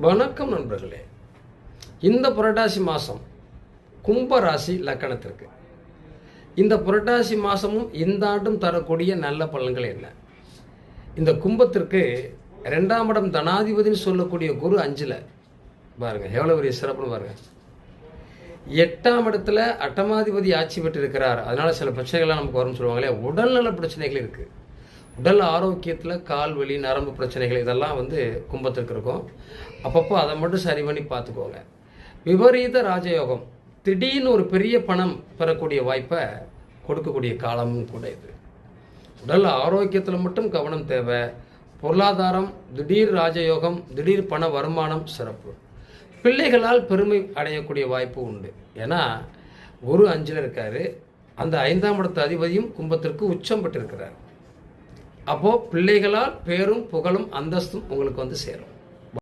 வணக்கம் நண்பர்களே. இந்த புரட்டாசி மாதம் கும்பராசி லக்கணத்திற்கு. இந்த புரட்டாசி மாதமும் இந்த ஆண்டும் தரக்கூடிய நல்ல பலன்கள் என்ன? இந்த கும்பத்திற்கு ரெண்டாம் இடம் தனாதிபதினு சொல்லக்கூடிய குரு அஞ்சில். பாருங்க எவ்வளோ பெரிய சிறப்புன்னு பாருங்கள் எட்டாம் இடத்துல அட்டமாதிபதி ஆட்சி பெற்று இருக்கிறார் சில பிரச்சனைகள்லாம் நமக்கு வரும்னு சொல்லுவாங்களே உடல்நல பிரச்சனைகள் இருக்குது உடல் ஆரோக்கியத்தில் கால் வலி நரம்பு பிரச்சனைகள் இதெல்லாம் வந்து கும்பத்திற்கு இருக்கும். அப்பப்போ அதை மட்டும் சரி பண்ணி பார்த்துக்கோங்க. விபரீத ராஜயோகம். திடீர்னு ஒரு பெரிய பணம் பெறக்கூடிய வாய்ப்பை கொடுக்கக்கூடிய காலமும் கூட இது. உடல் ஆரோக்கியத்தில் மட்டும் கவனம் தேவை. பொருளாதாரம் திடீர் ராஜயோகம் திடீர் பண வருமானம் சிறப்பு. பிள்ளைகளால் பெருமை அடையக்கூடிய வாய்ப்பு உண்டு. ஏன்னா குரு அஞ்சில் இருக்காரு. அந்த ஐந்தாம் இடத்து அதிபதியும் கும்பத்திற்கு உச்சம் பெற்றிருக்கிறார். அப்போது பிள்ளைகளால் பேரும் புகழும் அந்தஸ்தும் உங்களுக்கு வந்து சேரும்.